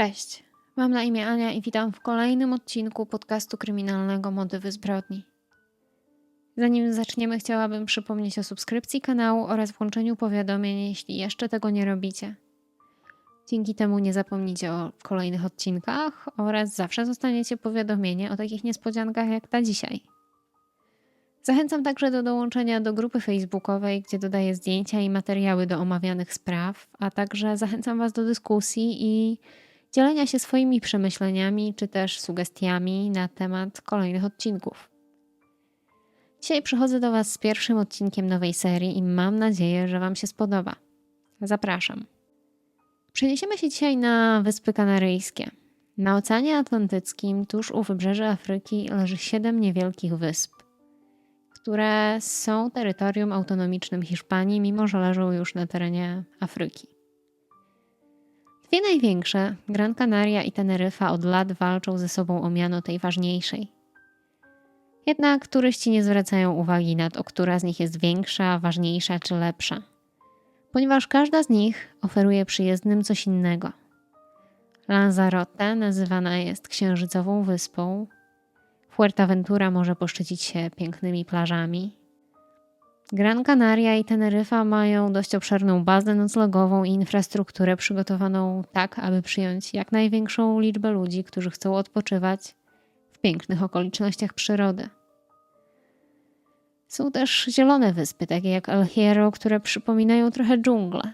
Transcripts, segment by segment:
Cześć, mam na imię Ania i witam w kolejnym odcinku podcastu kryminalnego Motywy Zbrodni. Zanim zaczniemy, chciałabym przypomnieć o subskrypcji kanału oraz włączeniu powiadomień, jeśli jeszcze tego nie robicie. Dzięki temu nie zapomnicie o kolejnych odcinkach oraz zawsze zostaniecie powiadomieni o takich niespodziankach jak ta dzisiaj. Zachęcam także do dołączenia do grupy facebookowej, gdzie dodaję zdjęcia i materiały do omawianych spraw, a także zachęcam Was do dyskusji i dzielenia się swoimi przemyśleniami czy też sugestiami na temat kolejnych odcinków. Dzisiaj przychodzę do Was z pierwszym odcinkiem nowej serii i mam nadzieję, że Wam się spodoba. Zapraszam. Przeniesiemy się dzisiaj na Wyspy Kanaryjskie. Na Oceanie Atlantyckim, tuż u wybrzeży Afryki, leży siedem niewielkich wysp, które są terytorium autonomicznym Hiszpanii, mimo że leżą już na terenie Afryki. Dwie największe, Gran Canaria i Teneryfa, od lat walczą ze sobą o miano tej ważniejszej. Jednak turyści nie zwracają uwagi na to, która z nich jest większa, ważniejsza czy lepsza, ponieważ każda z nich oferuje przyjezdnym coś innego. Lanzarote nazywana jest księżycową wyspą, Fuerteventura może poszczycić się pięknymi plażami, Gran Canaria i Teneryfa mają dość obszerną bazę noclegową i infrastrukturę przygotowaną tak, aby przyjąć jak największą liczbę ludzi, którzy chcą odpoczywać w pięknych okolicznościach przyrody. Są też zielone wyspy, takie jak El Hierro, które przypominają trochę dżunglę.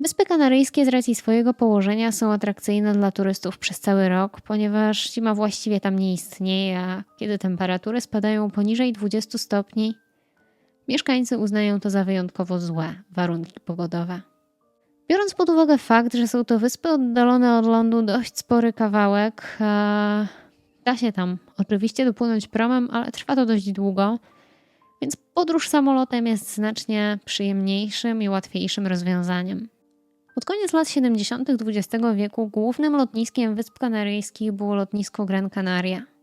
Wyspy Kanaryjskie z racji swojego położenia są atrakcyjne dla turystów przez cały rok, ponieważ zima właściwie tam nie istnieje, a kiedy temperatury spadają poniżej 20 stopni, Mieszkańcy uznają to za wyjątkowo złe warunki pogodowe. Biorąc pod uwagę fakt, że są to wyspy oddalone od lądu dość spory kawałek, da się tam oczywiście dopłynąć promem, ale trwa to dość długo, więc podróż samolotem jest znacznie przyjemniejszym i łatwiejszym rozwiązaniem. Pod koniec lat 70. XX wieku głównym lotniskiem Wysp Kanaryjskich było lotnisko Gran Canaria –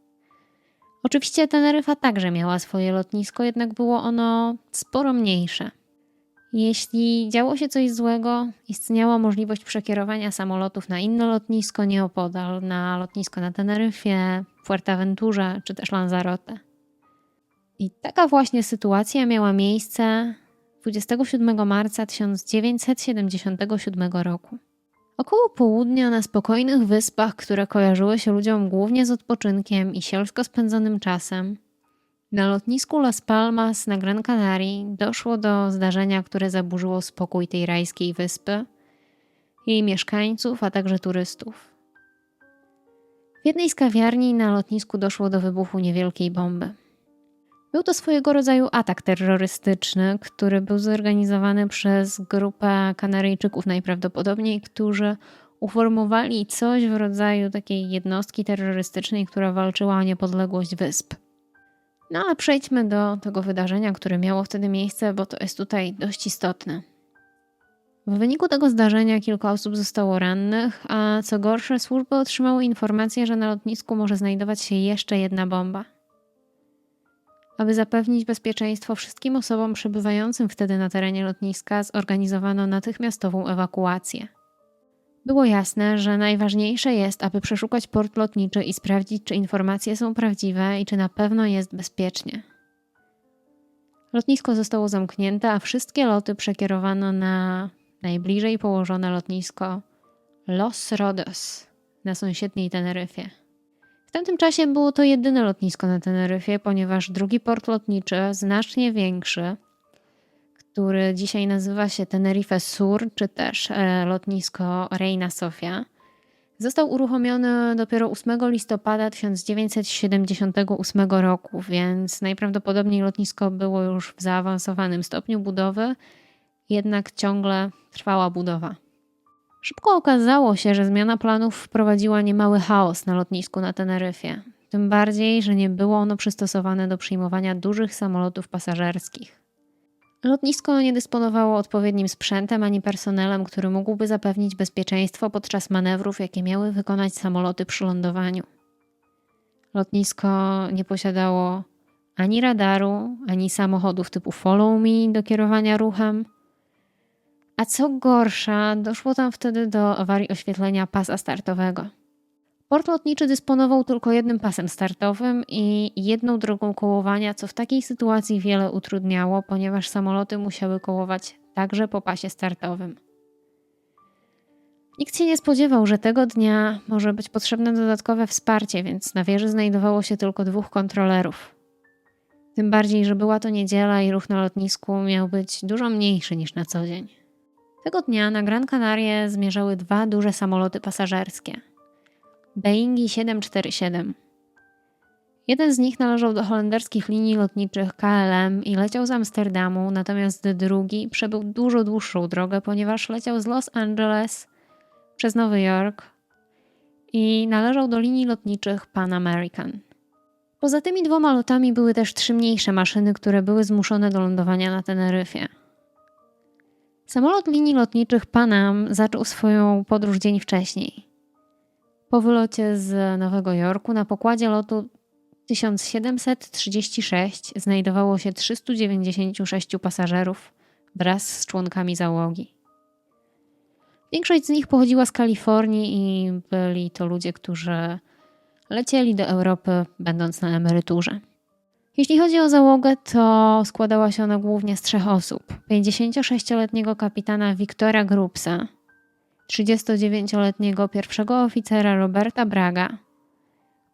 Oczywiście Teneryfa także miała swoje lotnisko, jednak było ono sporo mniejsze. Jeśli działo się coś złego, istniała możliwość przekierowania samolotów na inne lotnisko nieopodal, na lotnisko na Teneryfie, Fuerteventurze czy też Lanzarote. I taka właśnie sytuacja miała miejsce 27 marca 1977 roku. Około południa na spokojnych wyspach, które kojarzyły się ludziom głównie z odpoczynkiem i sielsko spędzonym czasem, na lotnisku Las Palmas na Gran Canaria doszło do zdarzenia, które zaburzyło spokój tej rajskiej wyspy, jej mieszkańców, a także turystów. W jednej z kawiarni na lotnisku doszło do wybuchu niewielkiej bomby. Był to swojego rodzaju atak terrorystyczny, który był zorganizowany przez grupę Kanaryjczyków najprawdopodobniej, którzy uformowali coś w rodzaju takiej jednostki terrorystycznej, która walczyła o niepodległość wysp. No ale przejdźmy do tego wydarzenia, które miało wtedy miejsce, bo to jest tutaj dość istotne. W wyniku tego zdarzenia kilka osób zostało rannych, a co gorsze, służby otrzymały informację, że na lotnisku może znajdować się jeszcze jedna bomba. Aby zapewnić bezpieczeństwo wszystkim osobom przebywającym wtedy na terenie lotniska, zorganizowano natychmiastową ewakuację. Było jasne, że najważniejsze jest, aby przeszukać port lotniczy i sprawdzić, czy informacje są prawdziwe i czy na pewno jest bezpiecznie. Lotnisko zostało zamknięte, a wszystkie loty przekierowano na najbliżej położone lotnisko Los Rodos na sąsiedniej Teneryfie. W tamtym czasie było to jedyne lotnisko na Teneryfie, ponieważ drugi port lotniczy, znacznie większy, który dzisiaj nazywa się Tenerife Sur, czy też e, lotnisko Reina Sofia, został uruchomiony dopiero 8 listopada 1978 roku, więc najprawdopodobniej lotnisko było już w zaawansowanym stopniu budowy, jednak ciągle trwała budowa. Szybko okazało się, że zmiana planów wprowadziła niemały chaos na lotnisku na Teneryfie. Tym bardziej, że nie było ono przystosowane do przyjmowania dużych samolotów pasażerskich. Lotnisko nie dysponowało odpowiednim sprzętem ani personelem, który mógłby zapewnić bezpieczeństwo podczas manewrów, jakie miały wykonać samoloty przy lądowaniu. Lotnisko nie posiadało ani radaru, ani samochodów typu follow me do kierowania ruchem, A co gorsza, doszło tam wtedy do awarii oświetlenia pasa startowego. Port lotniczy dysponował tylko jednym pasem startowym i jedną drogą kołowania, co w takiej sytuacji wiele utrudniało, ponieważ samoloty musiały kołować także po pasie startowym. Nikt się nie spodziewał, że tego dnia może być potrzebne dodatkowe wsparcie, więc na wieży znajdowało się tylko dwóch kontrolerów. Tym bardziej, że była to niedziela i ruch na lotnisku miał być dużo mniejszy niż na co dzień. Tego dnia na Gran Canaria zmierzały dwa duże samoloty pasażerskie. Boeingi 747. Jeden z nich należał do holenderskich linii lotniczych KLM i leciał z Amsterdamu, natomiast drugi przebył dużo dłuższą drogę, ponieważ leciał z Los Angeles przez Nowy Jork i należał do linii lotniczych Pan American. Poza tymi dwoma lotami były też trzy mniejsze maszyny, które były zmuszone do lądowania na Teneryfie. Samolot linii lotniczych Panam zaczął swoją podróż dzień wcześniej. Po wylocie z Nowego Jorku na pokładzie lotu 1736 znajdowało się 396 pasażerów wraz z członkami załogi. Większość z nich pochodziła z Kalifornii i byli to ludzie, którzy lecieli do Europy, będąc na emeryturze. Jeśli chodzi o załogę, to składała się ona głównie z trzech osób: 56-letniego kapitana Wiktora Grupsa, 39-letniego pierwszego oficera Roberta Braga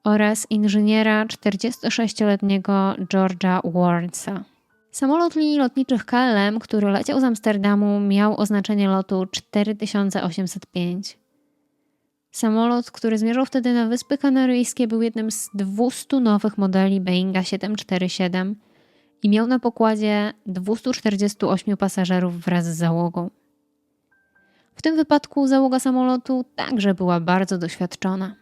oraz inżyniera 46-letniego George'a Warnesa. Samolot linii lotniczych KLM, który leciał z Amsterdamu, miał oznaczenie lotu 4805. Samolot, który zmierzał wtedy na Wyspy Kanaryjskie, był jednym z 200 nowych modeli Boeinga 747 i miał na pokładzie 248 pasażerów wraz z załogą. W tym wypadku załoga samolotu także była bardzo doświadczona.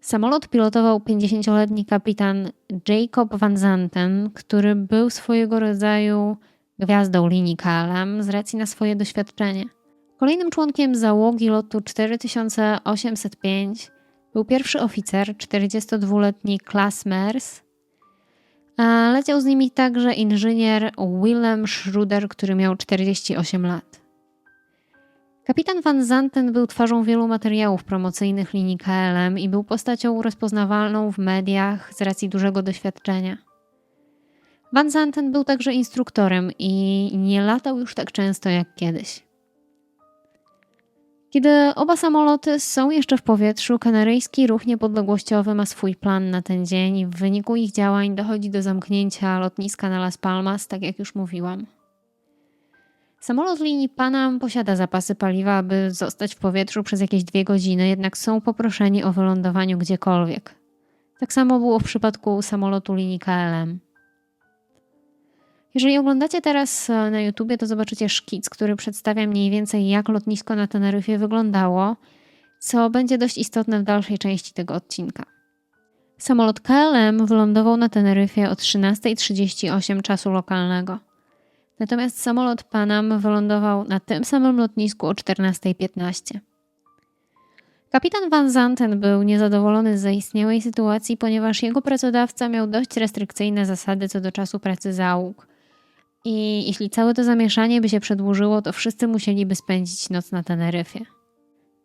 Samolot pilotował 50-letni kapitan Jacob Van Zanten, który był swojego rodzaju gwiazdą linii KLM z racji na swoje doświadczenie. Kolejnym członkiem załogi lotu 4805 był pierwszy oficer, 42-letni Klaas Mers. Leciał z nimi także inżynier Willem Schruder, który miał 48 lat. Kapitan Van Zanten był twarzą wielu materiałów promocyjnych linii KLM i był postacią rozpoznawalną w mediach z racji dużego doświadczenia. Van Zanten był także instruktorem i nie latał już tak często jak kiedyś. Kiedy oba samoloty są jeszcze w powietrzu, kanaryjski ruch niepodległościowy ma swój plan na ten dzień w wyniku ich działań dochodzi do zamknięcia lotniska na Las Palmas, tak jak już mówiłam. Samolot linii Panam posiada zapasy paliwa, aby zostać w powietrzu przez jakieś dwie godziny, jednak są poproszeni o wylądowaniu gdziekolwiek. Tak samo było w przypadku samolotu linii KLM. Jeżeli oglądacie teraz e, na YouTubie, to zobaczycie szkic, który przedstawia mniej więcej jak lotnisko na Teneryfie wyglądało, co będzie dość istotne w dalszej części tego odcinka. Samolot KLM wylądował na Teneryfie o 13.38 czasu lokalnego. Natomiast samolot Panam wylądował na tym samym lotnisku o 14.15. Kapitan Van Zanten był niezadowolony z zaistniałej sytuacji, ponieważ jego pracodawca miał dość restrykcyjne zasady co do czasu pracy załóg. I jeśli całe to zamieszanie by się przedłużyło, to wszyscy musieliby spędzić noc na Teneryfie.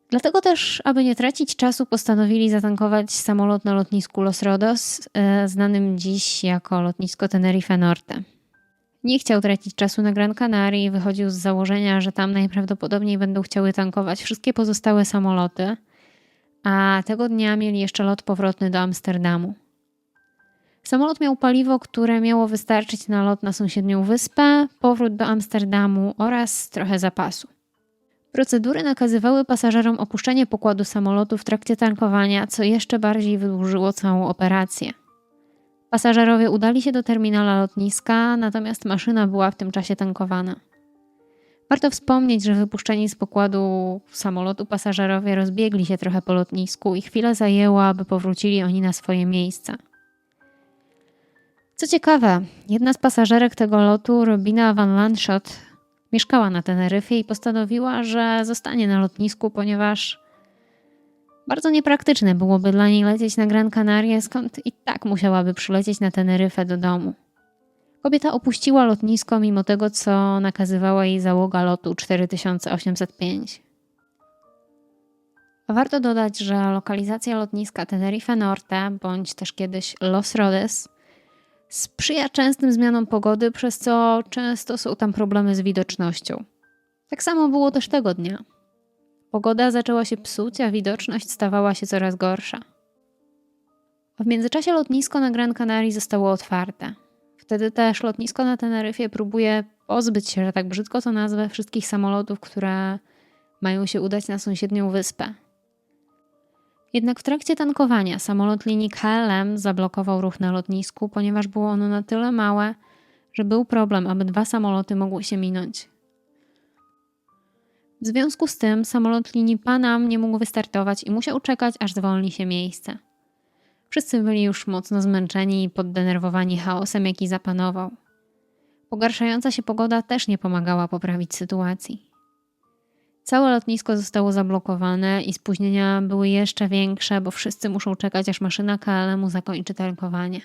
Dlatego też, aby nie tracić czasu, postanowili zatankować samolot na lotnisku Los Rodos, e, znanym dziś jako lotnisko Tenerife Norte. Nie chciał tracić czasu na Gran Canaria i wychodził z założenia, że tam najprawdopodobniej będą chciały tankować wszystkie pozostałe samoloty, a tego dnia mieli jeszcze lot powrotny do Amsterdamu. Samolot miał paliwo, które miało wystarczyć na lot na sąsiednią wyspę, powrót do Amsterdamu oraz trochę zapasu. Procedury nakazywały pasażerom opuszczenie pokładu samolotu w trakcie tankowania, co jeszcze bardziej wydłużyło całą operację. Pasażerowie udali się do terminala lotniska, natomiast maszyna była w tym czasie tankowana. Warto wspomnieć, że wypuszczeni z pokładu samolotu pasażerowie rozbiegli się trochę po lotnisku i chwilę zajęło, aby powrócili oni na swoje miejsca. Co ciekawe, jedna z pasażerek tego lotu, Robina Van Landshot, mieszkała na Teneryfie i postanowiła, że zostanie na lotnisku, ponieważ bardzo niepraktyczne byłoby dla niej lecieć na Gran Canaria, skąd i tak musiałaby przylecieć na Teneryfę do domu. Kobieta opuściła lotnisko mimo tego, co nakazywała jej załoga lotu 4805. Warto dodać, że lokalizacja lotniska Tenerife Norte, bądź też kiedyś Los Rodes, sprzyja częstym zmianom pogody, przez co często są tam problemy z widocznością. Tak samo było też tego dnia. Pogoda zaczęła się psuć, a widoczność stawała się coraz gorsza. W międzyczasie lotnisko na Gran Canaria zostało otwarte. Wtedy też lotnisko na Teneryfie próbuje pozbyć się, że tak brzydko to nazwę, wszystkich samolotów, które mają się udać na sąsiednią wyspę. Jednak w trakcie tankowania samolot linii KLM zablokował ruch na lotnisku, ponieważ było ono na tyle małe, że był problem, aby dwa samoloty mogły się minąć. W związku z tym samolot linii Panam nie mógł wystartować i musiał czekać, aż zwolni się miejsce. Wszyscy byli już mocno zmęczeni i poddenerwowani chaosem, jaki zapanował. Pogarszająca się pogoda też nie pomagała poprawić sytuacji. Całe lotnisko zostało zablokowane i spóźnienia były jeszcze większe, bo wszyscy muszą czekać, aż maszyna KLM-u zakończy tankowanie.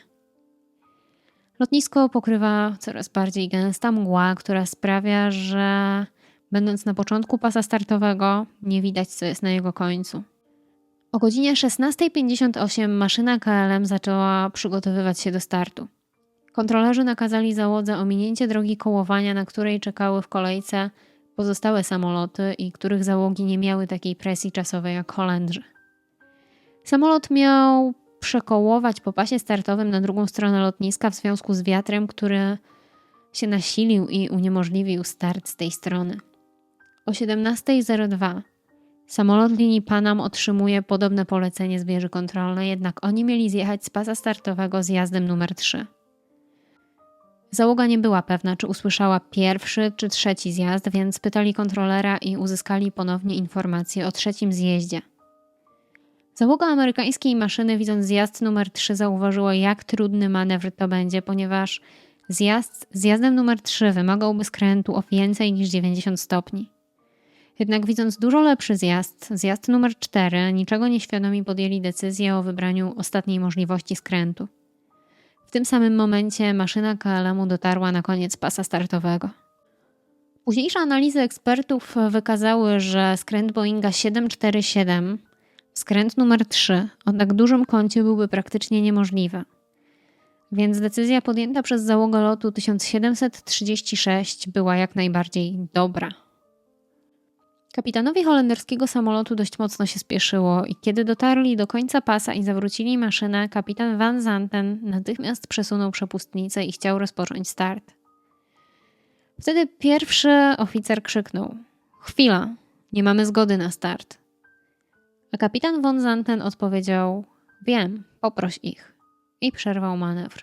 Lotnisko pokrywa coraz bardziej gęsta mgła, która sprawia, że będąc na początku pasa startowego, nie widać, co jest na jego końcu. O godzinie 16.58 maszyna KLM zaczęła przygotowywać się do startu. Kontrolerzy nakazali załodze ominięcie drogi kołowania, na której czekały w kolejce pozostałe samoloty i których załogi nie miały takiej presji czasowej jak Holendrzy. Samolot miał przekołować po pasie startowym na drugą stronę lotniska w związku z wiatrem, który się nasilił i uniemożliwił start z tej strony. O 17.02 samolot linii Panam otrzymuje podobne polecenie z wieży kontrolnej, jednak oni mieli zjechać z pasa startowego zjazdem numer 3. Załoga nie była pewna, czy usłyszała pierwszy czy trzeci zjazd, więc pytali kontrolera i uzyskali ponownie informację o trzecim zjeździe. Załoga amerykańskiej maszyny, widząc zjazd numer 3, zauważyła, jak trudny manewr to będzie, ponieważ zjazd zjazdem numer 3 wymagałby skrętu o więcej niż 90 stopni. Jednak widząc dużo lepszy zjazd, zjazd numer 4, niczego nieświadomi podjęli decyzję o wybraniu ostatniej możliwości skrętu. W tym samym momencie maszyna KLM-u dotarła na koniec pasa startowego. Późniejsze analizy ekspertów wykazały, że skręt Boeinga 747, skręt numer 3, o tak dużym kącie byłby praktycznie niemożliwy. Więc decyzja podjęta przez załogę lotu 1736 była jak najbardziej dobra. Kapitanowi holenderskiego samolotu dość mocno się spieszyło i kiedy dotarli do końca pasa i zawrócili maszynę, kapitan Van Zanten natychmiast przesunął przepustnicę i chciał rozpocząć start. Wtedy pierwszy oficer krzyknął: Chwila, nie mamy zgody na start. A kapitan von Zanten odpowiedział: Wiem, poproś ich. I przerwał manewr.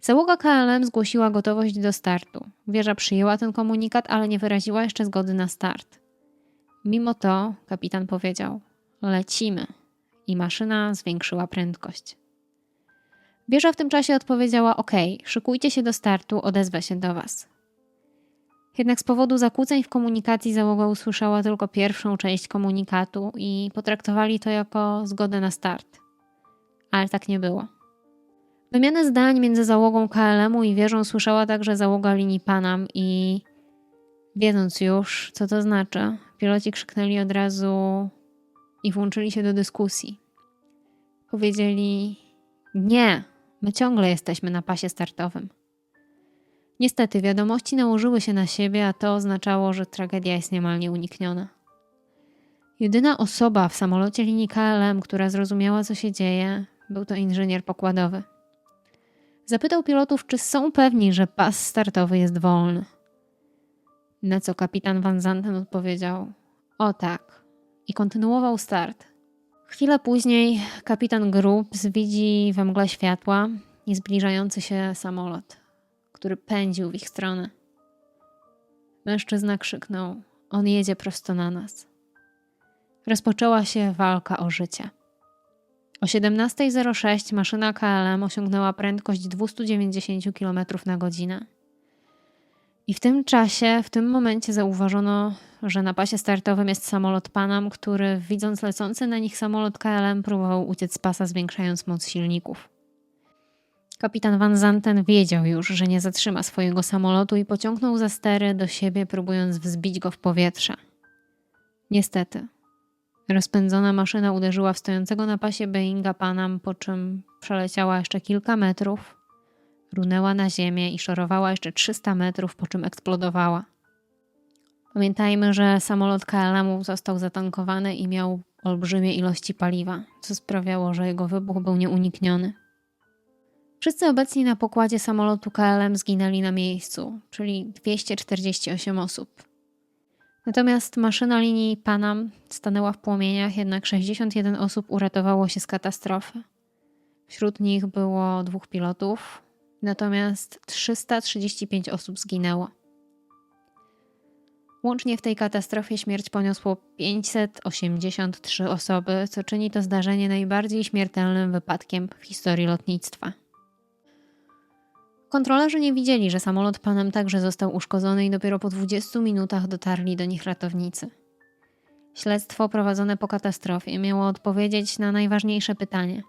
Załoga KLM zgłosiła gotowość do startu. Wieża przyjęła ten komunikat, ale nie wyraziła jeszcze zgody na start. Mimo to kapitan powiedział: Lecimy. I maszyna zwiększyła prędkość. Wieża w tym czasie odpowiedziała: OK, szykujcie się do startu, odezwę się do Was. Jednak z powodu zakłóceń w komunikacji załoga usłyszała tylko pierwszą część komunikatu i potraktowali to jako zgodę na start. Ale tak nie było. Wymianę zdań między załogą KLM-u i wieżą słyszała także załoga linii Panam i wiedząc już, co to znaczy, piloci krzyknęli od razu i włączyli się do dyskusji. Powiedzieli: Nie, my ciągle jesteśmy na pasie startowym. Niestety, wiadomości nałożyły się na siebie, a to oznaczało, że tragedia jest niemal nieunikniona. Jedyna osoba w samolocie linii KLM, która zrozumiała, co się dzieje, był to inżynier pokładowy. Zapytał pilotów, czy są pewni, że pas startowy jest wolny. Na co kapitan Van Zanten odpowiedział: O tak. I kontynuował start. Chwilę później kapitan Grubbs widzi we mgle światła i zbliżający się samolot, który pędził w ich stronę. Mężczyzna krzyknął: On jedzie prosto na nas. Rozpoczęła się walka o życie. O 17.06 maszyna KLM osiągnęła prędkość 290 km na godzinę. I w tym czasie, w tym momencie zauważono, że na pasie startowym jest samolot Panam, który widząc lecący na nich samolot KLM próbował uciec z pasa, zwiększając moc silników. Kapitan Van Zanten wiedział już, że nie zatrzyma swojego samolotu i pociągnął za stery do siebie, próbując wzbić go w powietrze. Niestety, rozpędzona maszyna uderzyła w stojącego na pasie Boeinga Panam, po czym przeleciała jeszcze kilka metrów, runęła na ziemię i szorowała jeszcze 300 metrów, po czym eksplodowała. Pamiętajmy, że samolot KLM został zatankowany i miał olbrzymie ilości paliwa, co sprawiało, że jego wybuch był nieunikniony. Wszyscy obecni na pokładzie samolotu KLM zginęli na miejscu, czyli 248 osób. Natomiast maszyna linii Panam stanęła w płomieniach, jednak 61 osób uratowało się z katastrofy. Wśród nich było dwóch pilotów, natomiast 335 osób zginęło. Łącznie w tej katastrofie śmierć poniosło 583 osoby, co czyni to zdarzenie najbardziej śmiertelnym wypadkiem w historii lotnictwa. Kontrolerzy nie widzieli, że samolot panem także został uszkodzony i dopiero po 20 minutach dotarli do nich ratownicy. Śledztwo prowadzone po katastrofie miało odpowiedzieć na najważniejsze pytanie: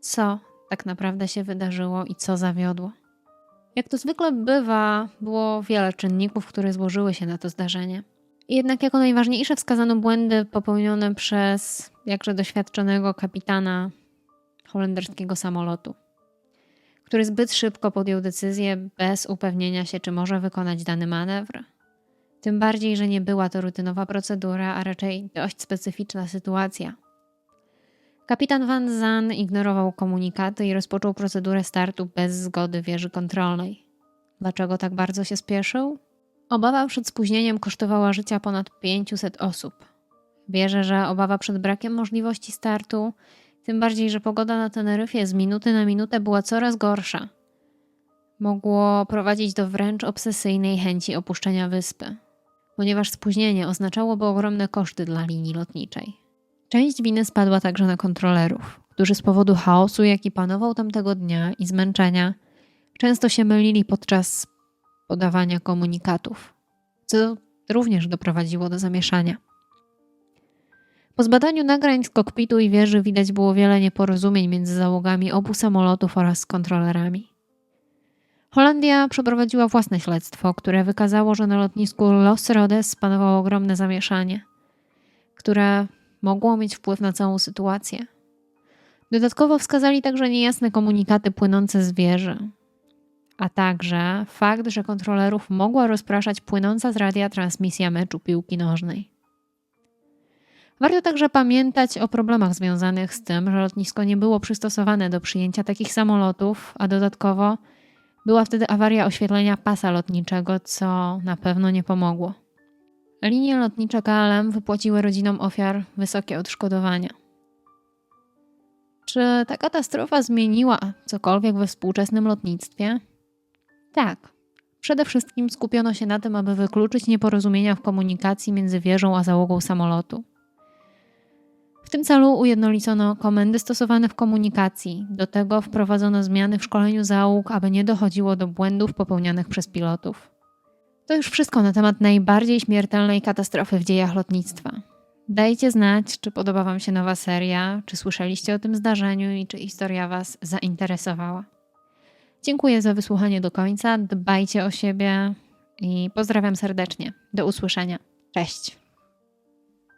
co tak naprawdę się wydarzyło i co zawiodło? Jak to zwykle bywa, było wiele czynników, które złożyły się na to zdarzenie. Jednak jako najważniejsze wskazano błędy popełnione przez jakże doświadczonego kapitana holenderskiego samolotu który zbyt szybko podjął decyzję bez upewnienia się, czy może wykonać dany manewr. Tym bardziej, że nie była to rutynowa procedura, a raczej dość specyficzna sytuacja. Kapitan Van Zan ignorował komunikaty i rozpoczął procedurę startu bez zgody wieży kontrolnej. Dlaczego tak bardzo się spieszył? Obawa przed spóźnieniem kosztowała życia ponad 500 osób. Wierzę, że obawa przed brakiem możliwości startu tym bardziej, że pogoda na Teneryfie z minuty na minutę była coraz gorsza. Mogło prowadzić do wręcz obsesyjnej chęci opuszczenia wyspy, ponieważ spóźnienie oznaczałoby ogromne koszty dla linii lotniczej. Część winy spadła także na kontrolerów, którzy z powodu chaosu, jaki panował tamtego dnia i zmęczenia, często się mylili podczas podawania komunikatów, co również doprowadziło do zamieszania. Po zbadaniu nagrań z kokpitu i wieży widać było wiele nieporozumień między załogami obu samolotów oraz kontrolerami. Holandia przeprowadziła własne śledztwo, które wykazało, że na lotnisku Los Rodes panowało ogromne zamieszanie, które mogło mieć wpływ na całą sytuację. Dodatkowo wskazali także niejasne komunikaty płynące z wieży, a także fakt, że kontrolerów mogła rozpraszać płynąca z radia transmisja meczu piłki nożnej. Warto także pamiętać o problemach związanych z tym, że lotnisko nie było przystosowane do przyjęcia takich samolotów, a dodatkowo była wtedy awaria oświetlenia pasa lotniczego, co na pewno nie pomogło. Linie lotnicze KLM wypłaciły rodzinom ofiar wysokie odszkodowania. Czy ta katastrofa zmieniła cokolwiek we współczesnym lotnictwie? Tak. Przede wszystkim skupiono się na tym, aby wykluczyć nieporozumienia w komunikacji między wieżą a załogą samolotu. W tym celu ujednolicono komendy stosowane w komunikacji. Do tego wprowadzono zmiany w szkoleniu załóg, aby nie dochodziło do błędów popełnianych przez pilotów. To już wszystko na temat najbardziej śmiertelnej katastrofy w dziejach lotnictwa. Dajcie znać, czy podoba Wam się nowa seria, czy słyszeliście o tym zdarzeniu i czy historia Was zainteresowała. Dziękuję za wysłuchanie do końca, dbajcie o siebie i pozdrawiam serdecznie. Do usłyszenia. Cześć.